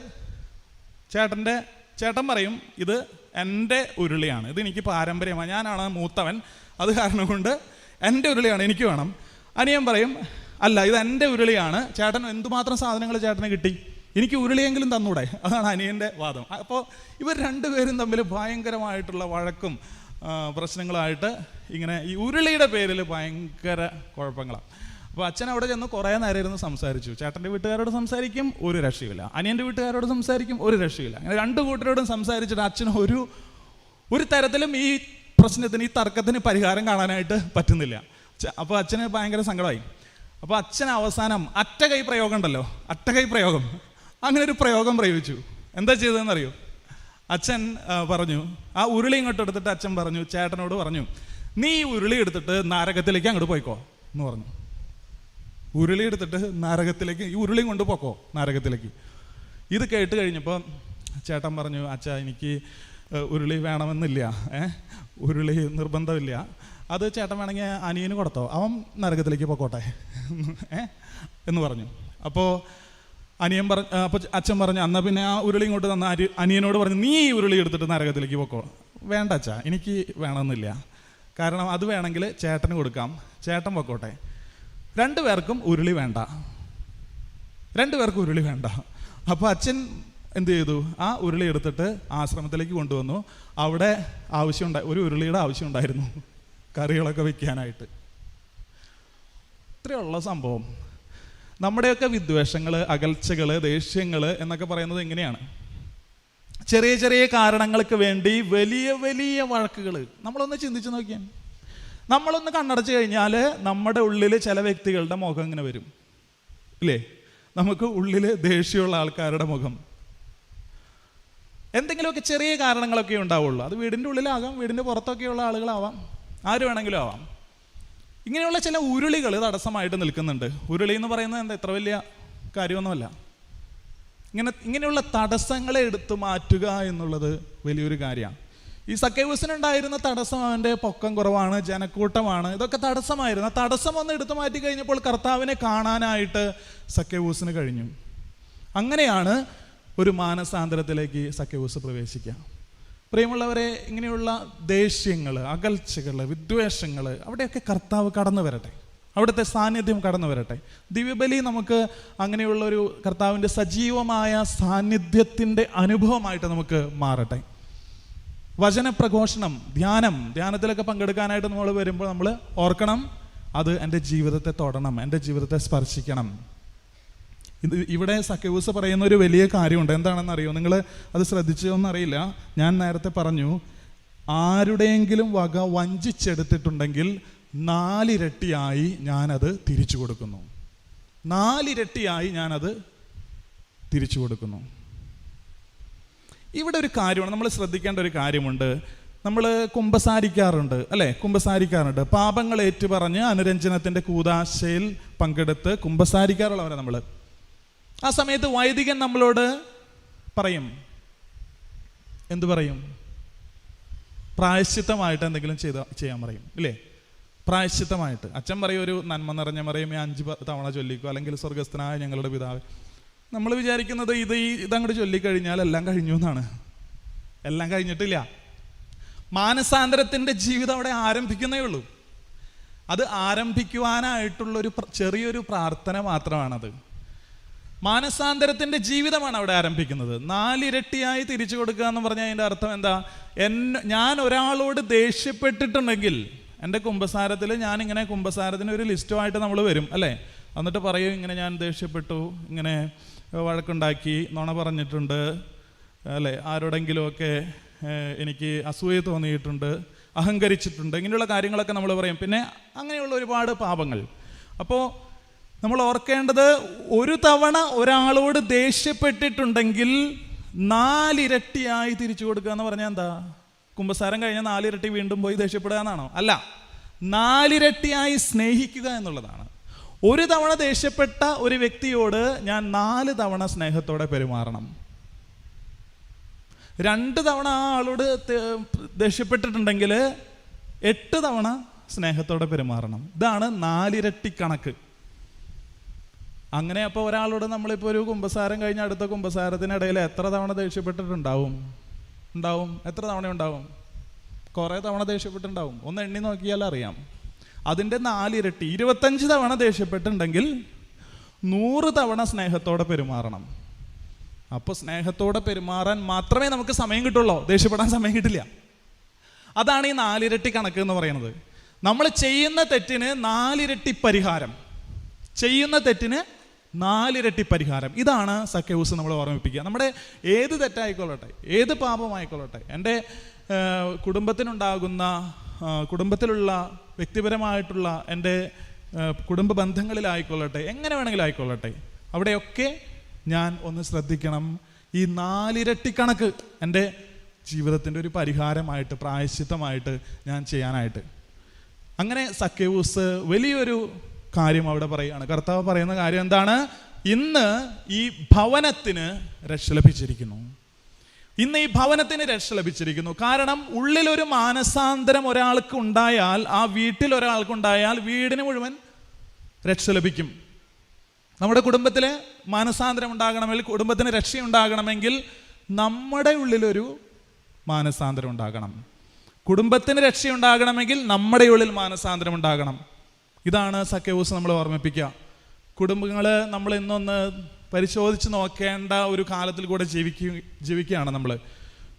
ചേട്ടന്റെ ചേട്ടൻ പറയും ഇത് എന്റെ ഉരുളിയാണ്. ഇത് എനിക്ക് പാരമ്പര്യമാണ്. ഞാനാണ് മൂത്തവൻ. അത് കാരണം കൊണ്ട് എന്റെ ഉരുളിയാണ് എനിക്ക് വേണം. അനിയൻ പറയും അല്ല ഇത് എന്റെ ഉരുളിയാണ്. ചേട്ടൻ എന്തുമാത്രം സാധനങ്ങൾ ചേട്ടന് കിട്ടി? എനിക്ക് ഉരുളിയെങ്കിലും തന്നൂടെ. അതാണ് അനിയന്റെ വാദം. അപ്പോൾ ഇവർ രണ്ടുപേരും തമ്മിൽ ഭയങ്കരമായിട്ടുള്ള വഴക്കും പ്രശ്നങ്ങളായിട്ട് ഇങ്ങനെ ഈ ഉരുളിയുടെ പേരിൽ ഭയങ്കര കുഴപ്പങ്ങളാണ് അപ്പോൾ അച്ഛൻ അവിടെ ചെന്ന് കുറേ നേരം ഇരുന്ന് സംസാരിച്ചു. ചേട്ടന്റെ വീട്ടുകാരോട് സംസാരിക്കും ഒരു രക്ഷയില്ല. അനിയന്റെ വീട്ടുകാരോട് സംസാരിക്കും ഒരു രക്ഷയില്ല. അങ്ങനെ രണ്ട് കൂട്ടരോടും സംസാരിച്ചിട്ട് അച്ഛന് ഒരു ഒരു തരത്തിലും ഈ പ്രശ്നത്തിന് ഈ തർക്കത്തിന് പരിഹാരം കാണാനായിട്ട് പറ്റുന്നില്ല. അപ്പോൾ അച്ഛന് ഭയങ്കര സങ്കടമായി. അപ്പോൾ അച്ഛൻ അവസാനം അറ്റ കൈ പ്രയോഗം ഉണ്ടല്ലോ അറ്റ കൈ പ്രയോഗം. അങ്ങനെ ഒരു പ്രയോഗം പ്രയോഗിച്ചു. എന്താ ചെയ്തതെന്നറിയോ? അച്ഛൻ പറഞ്ഞു ആ ഉരുളി ഇങ്ങോട്ട് എടുത്തിട്ട് അച്ഛൻ പറഞ്ഞു ചേട്ടനോട് പറഞ്ഞു നീ ഈ ഉരുളി എടുത്തിട്ട് നാരകത്തിലേക്ക് അങ്ങോട്ട് പോയിക്കോ എന്ന് പറഞ്ഞു. ഉരുളി എടുത്തിട്ട് നാരകത്തിലേക്ക് ഈ ഉരുളി കൊണ്ട് പോക്കോ നാരകത്തിലേക്ക്. ഇത് കേട്ട് കഴിഞ്ഞപ്പോൾ ചേട്ടൻ പറഞ്ഞു അച്ഛ എനിക്ക് ഉരുളി വേണമെന്നില്ല ഏ ഉരുളി നിർബന്ധമില്ല. അത് ചേട്ടൻ വേണമെങ്കിൽ അനിയന് കൊടുത്തോ അവൻ നരകത്തിലേക്ക് പോക്കോട്ടെ ഏ എന്ന് പറഞ്ഞു. അപ്പോൾ അനിയൻ പറഞ്ഞ അപ്പോൾ അച്ഛൻ പറഞ്ഞു അന്ന പിന്നെ ആ ഉരുളി ഇങ്ങോട്ട് തന്ന അനിയനോട് പറഞ്ഞു നീ ഈ ഉരുളി എടുത്തിട്ട് നരകത്തിലേക്ക് പൊക്കോ. വേണ്ട അച്ഛാ എനിക്ക് വേണമെന്നില്ല. കാരണം അത് വേണമെങ്കിൽ ചേട്ടന് കൊടുക്കാം. ചേട്ടൻ പൊക്കോട്ടെ. രണ്ടുപേർക്കും ഉരുളി വേണ്ട. രണ്ടുപേർക്കും ഉരുളി വേണ്ട. അപ്പോൾ അച്ഛൻ എന്ത് ചെയ്തു? ആ ഉരുളി എടുത്തിട്ട് ആശ്രമത്തിലേക്ക് കൊണ്ടുവന്നു. അവിടെ ആവശ്യമുണ്ടായി ഒരു ഉരുളിയുടെ ആവശ്യം ഉണ്ടായിരുന്നു കറികളൊക്കെ വെക്കാനായിട്ട്. ഇത്രയുള്ള സംഭവം. നമ്മുടെയൊക്കെ വിദ്വേഷങ്ങൾ അകൽച്ചകൾ ദേഷ്യങ്ങൾ എന്നൊക്കെ പറയുന്നത് എങ്ങനെയാണ് ചെറിയ ചെറിയ കാരണങ്ങൾക്ക് വേണ്ടി വലിയ വലിയ വഴക്കുകൾ നമ്മളൊന്ന് ചിന്തിച്ചു നോക്കിയാൽ നമ്മളൊന്ന് കണ്ണടച്ച് കഴിഞ്ഞാൽ നമ്മുടെ ഉള്ളിൽ ചില വ്യക്തികളുടെ മുഖം ഇങ്ങനെ വരും. ഇല്ലേ? നമുക്ക് ഉള്ളിൽ ദേഷ്യമുള്ള ആൾക്കാരുടെ മുഖം. എന്തെങ്കിലുമൊക്കെ ചെറിയ കാരണങ്ങളൊക്കെ ഉണ്ടാവുള്ളൂ. അത് വീടിന്റെ ഉള്ളിലാകാം വീടിന്റെ പുറത്തൊക്കെയുള്ള ആളുകളാവാം. ആര് വേണമെങ്കിലും ആവാം. ഇങ്ങനെയുള്ള ചില ഉരുളികൾ തടസ്സമായിട്ട് നിൽക്കുന്നുണ്ട്. ഉരുളി എന്ന് പറയുന്നത് എന്താ? ഇത്ര വലിയ കാര്യമൊന്നുമല്ല. ഇങ്ങനെ ഇങ്ങനെയുള്ള തടസ്സങ്ങളെ എടുത്തു മാറ്റുക എന്നുള്ളത് വലിയൊരു കാര്യമാണ്. ഈ സക്കേവസിനുണ്ടായിരുന്ന തടസ്സം അവന്റെ പൊക്കം കുറവാണ് ജനക്കൂട്ടമാണ്. ഇതൊക്കെ തടസ്സമായിരുന്നു. ആ തടസ്സം ഒന്ന് എടുത്തു മാറ്റി കഴിഞ്ഞപ്പോൾ കർത്താവിനെ കാണാനായിട്ട് സക്കേവൂസിന് കഴിഞ്ഞു. അങ്ങനെയാണ് ഒരു മാനസാന്തരത്തിലേക്ക് സക്കേവൂസ് പ്രവേശിക്കുക. പ്രിയമുള്ളവരെ ഇങ്ങനെയുള്ള ദേഷ്യങ്ങൾ അകൽച്ചകൾ വിദ്വേഷങ്ങൾ അവിടെയൊക്കെ കർത്താവ് കടന്നു വരട്ടെ. അവിടുത്തെ സാന്നിധ്യം കടന്നു വരട്ടെ. ദിവ്യബലി നമുക്ക് അങ്ങനെയുള്ള ഒരു കർത്താവിന്റെ സജീവമായ സാന്നിധ്യത്തിന്റെ അനുഭവമായിട്ട് നമുക്ക് മാറട്ടെ. വചനപ്രഘോഷണം ധ്യാനം ധ്യാനത്തിലൊക്കെ പങ്കെടുക്കാനായിട്ട് നമ്മൾ വരുമ്പോൾ നമ്മൾ ഓർക്കണം അത് എന്റെ ജീവിതത്തെ തൊടണം എന്റെ ജീവിതത്തെ സ്പർശിക്കണം. ഇത് ഇവിടെ സക്കേവൂസ് പറയുന്ന ഒരു വലിയ കാര്യമുണ്ട്. എന്താണെന്ന് അറിയോ? നിങ്ങൾ അത് ശ്രദ്ധിച്ചോന്നറിയില്ല ഞാൻ നേരത്തെ പറഞ്ഞു ആരുടെയെങ്കിലും വക വഞ്ചിച്ചെടുത്തിട്ടുണ്ടെങ്കിൽ നാലിരട്ടിയായി ഞാനത് തിരിച്ചു കൊടുക്കുന്നു. നാലിരട്ടിയായി ഞാനത് തിരിച്ചു കൊടുക്കുന്നു. ഇവിടെ ഒരു കാര്യമാണ്. നമ്മൾ ശ്രദ്ധിക്കേണ്ട ഒരു കാര്യമുണ്ട്. നമ്മൾ കുമ്പസാരിക്കാറുണ്ട് അല്ലേ? കുമ്പസാരിക്കാറുണ്ട്. പാപങ്ങൾ ഏറ്റുപറഞ്ഞ് അനുരഞ്ജനത്തിന്റെ കൂതാശയിൽ പങ്കെടുത്ത് കുമ്പസാരിക്കാറുള്ളവരാണ് നമ്മൾ ആ സമയത്ത് വൈദികൻ നമ്മളോട് പറയും. എന്തു പറയും? പ്രായശ്ചിത്തമായിട്ട് എന്തെങ്കിലും ചെയ്ത ചെയ്യാൻ പറയും ഇല്ലേ? പ്രായശ്ചിത്തമായിട്ട്. അച്ഛൻ പറയും ഒരു നന്മ നിറഞ്ഞ ഈ അഞ്ച് തവണ ചൊല്ലിക്കോ അല്ലെങ്കിൽ സ്വർഗസ്ഥനായ ഞങ്ങളുടെ പിതാവ്. നമ്മൾ വിചാരിക്കുന്നത് ഇത് ഈ ഇതങ്ങോട്ട് ചൊല്ലിക്കഴിഞ്ഞാൽ എല്ലാം കഴിഞ്ഞു എന്നാണ്. എല്ലാം കഴിഞ്ഞിട്ടില്ല. മാനസാന്തരത്തിന്റെ ജീവിതം അവിടെ ആരംഭിക്കുന്നേ ഉള്ളൂ. അത് ആരംഭിക്കുവാനായിട്ടുള്ളൊരു ചെറിയൊരു പ്രാർത്ഥന മാത്രമാണത്. മാനസാന്തരത്തിന്റെ ജീവിതമാണ് അവിടെ ആരംഭിക്കുന്നത്. നാലിരട്ടിയായി തിരിച്ചു കൊടുക്കുക എന്ന് പറഞ്ഞാൽ അതിന്റെ അർത്ഥം എന്താ? എൻ ഞാൻ ഒരാളോട് ദേഷ്യപ്പെട്ടിട്ടുണ്ടെങ്കിൽ എന്റെ കുംഭസാരത്തിൽ ഞാനിങ്ങനെ കുംഭസാരത്തിന് ഒരു ലിസ്റ്റുമായിട്ട് നമ്മൾ വരും അല്ലേ? എന്നിട്ട് പറയും ഇങ്ങനെ ഞാൻ ദേഷ്യപ്പെട്ടു ഇങ്ങനെ വഴക്കുണ്ടാക്കി നുണ പറഞ്ഞിട്ടുണ്ട് അല്ലേ? ആരോടെങ്കിലുമൊക്കെ എനിക്ക് അസൂയ തോന്നിയിട്ടുണ്ട് അഹങ്കരിച്ചിട്ടുണ്ട് ഇങ്ങനെയുള്ള കാര്യങ്ങളൊക്കെ നമ്മൾ പറയും. പിന്നെ അങ്ങനെയുള്ള ഒരുപാട് പാപങ്ങൾ. അപ്പോൾ നമ്മൾ ഓർക്കേണ്ടത് ഒരു തവണ ഒരാളോട് ദേഷ്യപ്പെട്ടിട്ടുണ്ടെങ്കിൽ നാലിരട്ടിയായി തിരിച്ചു കൊടുക്കുക എന്ന് പറഞ്ഞാൽ എന്താ? കുമ്പസാരം കഴിഞ്ഞാൽ നാലിരട്ടി വീണ്ടും പോയി ദേഷ്യപ്പെടുക എന്നാണോ? അല്ല. നാലിരട്ടിയായി സ്നേഹിക്കുക എന്നുള്ളതാണ്. ഒരു തവണ ദേഷ്യപ്പെട്ട ഒരു വ്യക്തിയോട് ഞാൻ നാല് തവണ സ്നേഹത്തോടെ പെരുമാറണം. രണ്ട് തവണ ആ ആളോട് ദേഷ്യപ്പെട്ടിട്ടുണ്ടെങ്കിൽ എട്ട് തവണ സ്നേഹത്തോടെ പെരുമാറണം. ഇതാണ് നാലിരട്ടി കണക്ക്. അങ്ങനെ അപ്പോൾ ഒരാളോട് നമ്മളിപ്പോൾ ഒരു കുമ്പസാരം കഴിഞ്ഞ അടുത്ത കുമ്പസാരത്തിനിടയിൽ എത്ര തവണ ദേഷ്യപ്പെട്ടിട്ടുണ്ടാവും? ഉണ്ടാവും. എത്ര തവണ ഉണ്ടാവും? കുറേ തവണ ദേഷ്യപ്പെട്ടിട്ടുണ്ടാവും. ഒന്ന് എണ്ണി നോക്കിയാൽ അറിയാം. അതിന്റെ നാലിരട്ടി ഇരുപത്തഞ്ച് തവണ ദേഷ്യപ്പെട്ടുണ്ടെങ്കിൽ നൂറ് തവണ സ്നേഹത്തോടെ പെരുമാറണം. അപ്പോൾ സ്നേഹത്തോടെ പെരുമാറാൻ മാത്രമേ നമുക്ക് സമയം കിട്ടുള്ളൂ. ദേഷ്യപ്പെടാൻ സമയം കിട്ടില്ല. അതാണ് ഈ നാലിരട്ടി കണക്ക് എന്ന് പറയുന്നത്. നമ്മൾ ചെയ്യുന്ന തെറ്റിന് നാലിരട്ടി പരിഹാരം. ചെയ്യുന്ന തെറ്റിന് നാലിരട്ടി പരിഹാരം. ഇതാണ് സക്കേവൂസ് നമ്മൾ ഓർമ്മിപ്പിക്കുക. നമ്മുടെ ഏത് തെറ്റായിക്കൊള്ളട്ടെ ഏത് പാപമായിക്കൊള്ളട്ടെ എന്റെ കുടുംബത്തിനുണ്ടാകുന്ന കുടുംബത്തിലുള്ള വ്യക്തിപരമായിട്ടുള്ള എന്റെ കുടുംബ ബന്ധങ്ങളിലായിക്കൊള്ളട്ടെ എങ്ങനെ വേണമെങ്കിലും ആയിക്കൊള്ളട്ടെ അവിടെയൊക്കെ ഞാൻ ഒന്ന് ശ്രദ്ധിക്കണം. ഈ നാലിരട്ടി കണക്ക് എന്റെ ജീവിതത്തിന്റെ ഒരു പരിഹാരമായിട്ട് പ്രായശ്ചിത്തമായിട്ട് ഞാൻ ചെയ്യാനായിട്ട്. അങ്ങനെ സക്കേവൂസ് വലിയൊരു കാര്യം അവിടെ പറയുകയാണ്. കർത്താവ് പറയുന്ന കാര്യം എന്താണ്? ഇന്ന് ഈ ഭവനത്തിന് രക്ഷ ലഭിച്ചിരിക്കുന്നു. ഇന്ന് ഈ ഭവനത്തിന് രക്ഷ ലഭിച്ചിരിക്കുന്നു. കാരണം ഉള്ളിലൊരു മാനസാന്തരം ഒരാൾക്ക് ഉണ്ടായാൽ ആ വീട്ടിൽ ഒരാൾക്ക് ഉണ്ടായാൽ വീടിന് മുഴുവൻ രക്ഷ ലഭിക്കും. നമ്മുടെ കുടുംബത്തിൽ മാനസാന്തരം ഉണ്ടാകണമെങ്കിൽ കുടുംബത്തിന് രക്ഷയുണ്ടാകണമെങ്കിൽ നമ്മുടെ ഉള്ളിലൊരു മാനസാന്തരം ഉണ്ടാകണം. കുടുംബത്തിന് രക്ഷയുണ്ടാകണമെങ്കിൽ നമ്മുടെ ഉള്ളിൽ മാനസാന്തരം ഉണ്ടാകണം. ഇതാണ് സഖ്യവൂസ് നമ്മൾ ഓർമ്മിപ്പിക്കുക. കുടുംബങ്ങൾ നമ്മൾ ഇന്നൊന്ന് പരിശോധിച്ച് നോക്കേണ്ട ഒരു കാലത്തിൽ കൂടെ ജീവിക്കുക ജീവിക്കുകയാണ് നമ്മൾ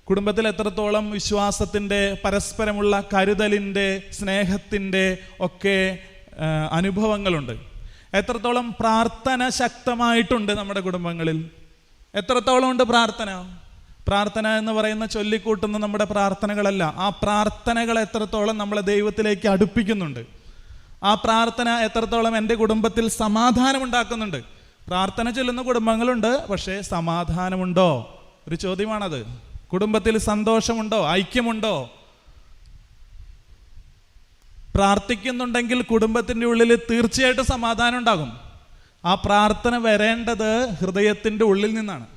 കുടുംബത്തിൽ എത്രത്തോളം വിശ്വാസത്തിന്റെ പരസ്പരമുള്ള കരുതലിന്റെ സ്നേഹത്തിന്റെ ഒക്കെ അനുഭവങ്ങളുണ്ട്. എത്രത്തോളം പ്രാർത്ഥന ശക്തമായിട്ടുണ്ട് നമ്മുടെ കുടുംബങ്ങളിൽ. എത്രത്തോളം ഉണ്ട് പ്രാർത്ഥന? പ്രാർത്ഥന എന്ന് പറയുന്ന ചൊല്ലിക്കൂട്ടുന്ന നമ്മുടെ പ്രാർത്ഥനകളല്ല. ആ പ്രാർത്ഥനകൾ എത്രത്തോളം നമ്മളെ ദൈവത്തിലേക്ക് അടുപ്പിക്കുന്നുണ്ട്. ആ പ്രാർത്ഥന എത്രത്തോളം എന്റെ കുടുംബത്തിൽ സമാധാനം ഉണ്ടാക്കുന്നുണ്ട് പ്രാർത്ഥന ചൊല്ലുന്ന കുടുംബങ്ങളുണ്ട് പക്ഷേ സമാധാനമുണ്ടോ? ഒരു ചോദ്യമാണത്. കുടുംബത്തിൽ സന്തോഷമുണ്ടോ? ഐക്യമുണ്ടോ? പ്രാർത്ഥിക്കുന്നുണ്ടെങ്കിൽ കുടുംബത്തിന്റെ ഉള്ളിൽ തീർച്ചയായിട്ടും സമാധാനം ഉണ്ടാകും. ആ പ്രാർത്ഥന വരേണ്ടത് ഹൃദയത്തിന്റെ ഉള്ളിൽ നിന്നാണ്.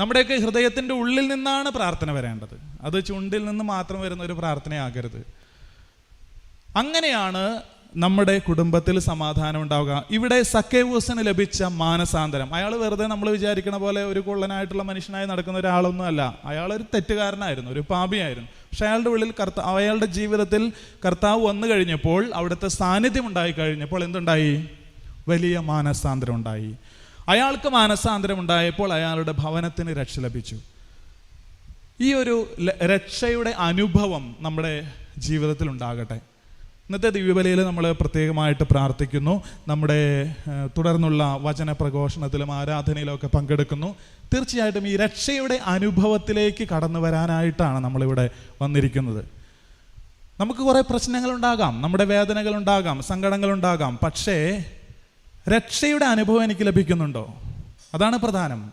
നമ്മുടെയൊക്കെ ഹൃദയത്തിന്റെ ഉള്ളിൽ നിന്നാണ് പ്രാർത്ഥന വരേണ്ടത്. അത് ചുണ്ടിൽ നിന്ന് മാത്രം വരുന്ന ഒരു പ്രാർത്ഥനയാകരുത്. അങ്ങനെയാണ് നമ്മുടെ കുടുംബത്തിൽ സമാധാനം ഉണ്ടാവുക. ഇവിടെ സക്കേവൂസിന് ലഭിച്ച മാനസാന്തരം. അയാൾ വെറുതെ നമ്മൾ വിചാരിക്കണ പോലെ ഒരു കുള്ളനായിട്ടുള്ള മനുഷ്യനായി നടക്കുന്ന ഒരാളൊന്നും അല്ല. അയാൾ ഒരു തെറ്റുകാരനായിരുന്നു ഒരു പാപിയായിരുന്നു. പക്ഷെ അയാളുടെ ഉള്ളിൽ കർത്ത അയാളുടെ ജീവിതത്തിൽ കർത്താവ് വന്നു കഴിഞ്ഞപ്പോൾ അവിടുത്തെ സാന്നിധ്യം ഉണ്ടായി കഴിഞ്ഞപ്പോൾ എന്തുണ്ടായി? വലിയ മാനസാന്തരം ഉണ്ടായി. അയാൾക്ക് മാനസാന്തരം ഉണ്ടായപ്പോൾ അയാളുടെ ഭവനത്തിന് രക്ഷ ലഭിച്ചു. ഈ ഒരു രക്ഷയുടെ അനുഭവം നമ്മുടെ ജീവിതത്തിൽ ഉണ്ടാകട്ടെ. ഇന്നത്തെ ദിവ്യബലിയിൽ നമ്മൾ പ്രത്യേകമായിട്ട് പ്രാർത്ഥിക്കുന്നു. നമ്മുടെ തുടർന്നുള്ള വചന പ്രഘോഷണത്തിലും ആരാധനയിലും ഒക്കെ പങ്കെടുക്കുന്നു. തീർച്ചയായിട്ടും ഈ രക്ഷയുടെ അനുഭവത്തിലേക്ക് കടന്നു വരാനായിട്ടാണ് നമ്മളിവിടെ വന്നിരിക്കുന്നത്. നമുക്ക് കുറേ പ്രശ്നങ്ങളുണ്ടാകാം നമ്മുടെ വേദനകളുണ്ടാകാം സങ്കടങ്ങളുണ്ടാകാം. പക്ഷേ രക്ഷയുടെ അനുഭവം എനിക്ക് ലഭിക്കുന്നുണ്ടോ? അതാണ് പ്രധാനം.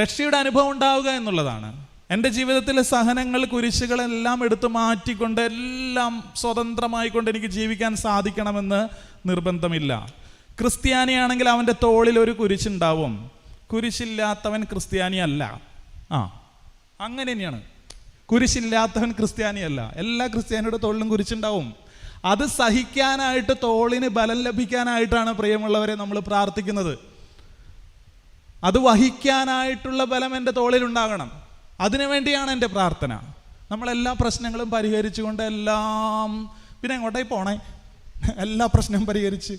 രക്ഷയുടെ അനുഭവം ഉണ്ടാവുക എന്നുള്ളതാണ്. എന്റെ ജീവിതത്തിലെ സഹനങ്ങൾ കുരിശുകളെല്ലാം എടുത്തു മാറ്റിക്കൊണ്ട് എല്ലാം സ്വതന്ത്രമായിക്കൊണ്ട് എനിക്ക് ജീവിക്കാൻ സാധിക്കണമെന്ന് നിർബന്ധമില്ല. ക്രിസ്ത്യാനിയാണെങ്കിൽ അവന്റെ തോളിൽ ഒരു കുരിശുണ്ടാവും. കുരിശില്ലാത്തവൻ ക്രിസ്ത്യാനിയല്ല ആ അങ്ങനെ തന്നെയാണ്. കുരിശില്ലാത്തവൻ ക്രിസ്ത്യാനിയല്ല എല്ലാ ക്രിസ്ത്യാനിയുടെ തോളിലും കുരിശുണ്ടാവും. അത് സഹിക്കാനായിട്ട് തോളിന് ബലം ലഭിക്കാനായിട്ടാണ് പ്രിയമുള്ളവരെ നമ്മൾ പ്രാർത്ഥിക്കുന്നത്. അത് വഹിക്കാനായിട്ടുള്ള ബലം എന്റെ തോളിൽ ഉണ്ടാകണം അതിനു വേണ്ടിയാണ് എന്റെ പ്രാർത്ഥന. നമ്മളെല്ലാ പ്രശ്നങ്ങളും പരിഹരിച്ചുകൊണ്ട് എല്ലാം പിന്നെ എങ്ങോട്ടായി പോണേ? എല്ലാ പ്രശ്നവും പരിഹരിച്ച്.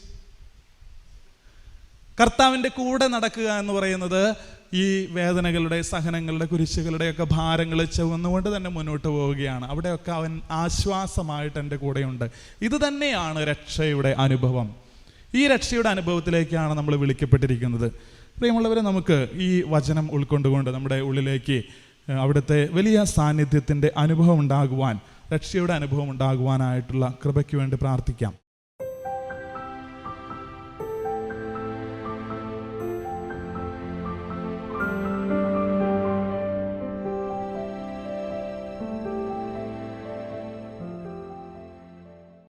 കർത്താവിന്റെ കൂടെ നടക്കുക എന്ന് പറയുന്നത് ഈ വേദനകളുടെ സഹനങ്ങളുടെ കുരിശുകളുടെയൊക്കെ ഭാരങ്ങൾ ചുവന്നുകൊണ്ട് തന്നെ മുന്നോട്ട് പോവുകയാണ്. അവിടെയൊക്കെ അവൻ ആശ്വാസമായിട്ട് എന്റെ കൂടെയുണ്ട്. ഇത് തന്നെയാണ് രക്ഷയുടെ അനുഭവം. ഈ രക്ഷയുടെ അനുഭവത്തിലേക്കാണ് നമ്മൾ വിളിക്കപ്പെട്ടിരിക്കുന്നത്. പ്രിയമുള്ളവരെ നമുക്ക് ഈ വചനം ഉൾക്കൊണ്ടുകൊണ്ട് നമ്മുടെ ഉള്ളിലേക്ക് അവിടുത്തെ വലിയ സാന്നിധ്യത്തിന്റെ അനുഭവം ഉണ്ടാകുവാൻ രക്ഷയുടെ അനുഭവം ഉണ്ടാകുവാനായിട്ടുള്ള കൃപയ്ക്ക് വേണ്ടി പ്രാർത്ഥിക്കാം.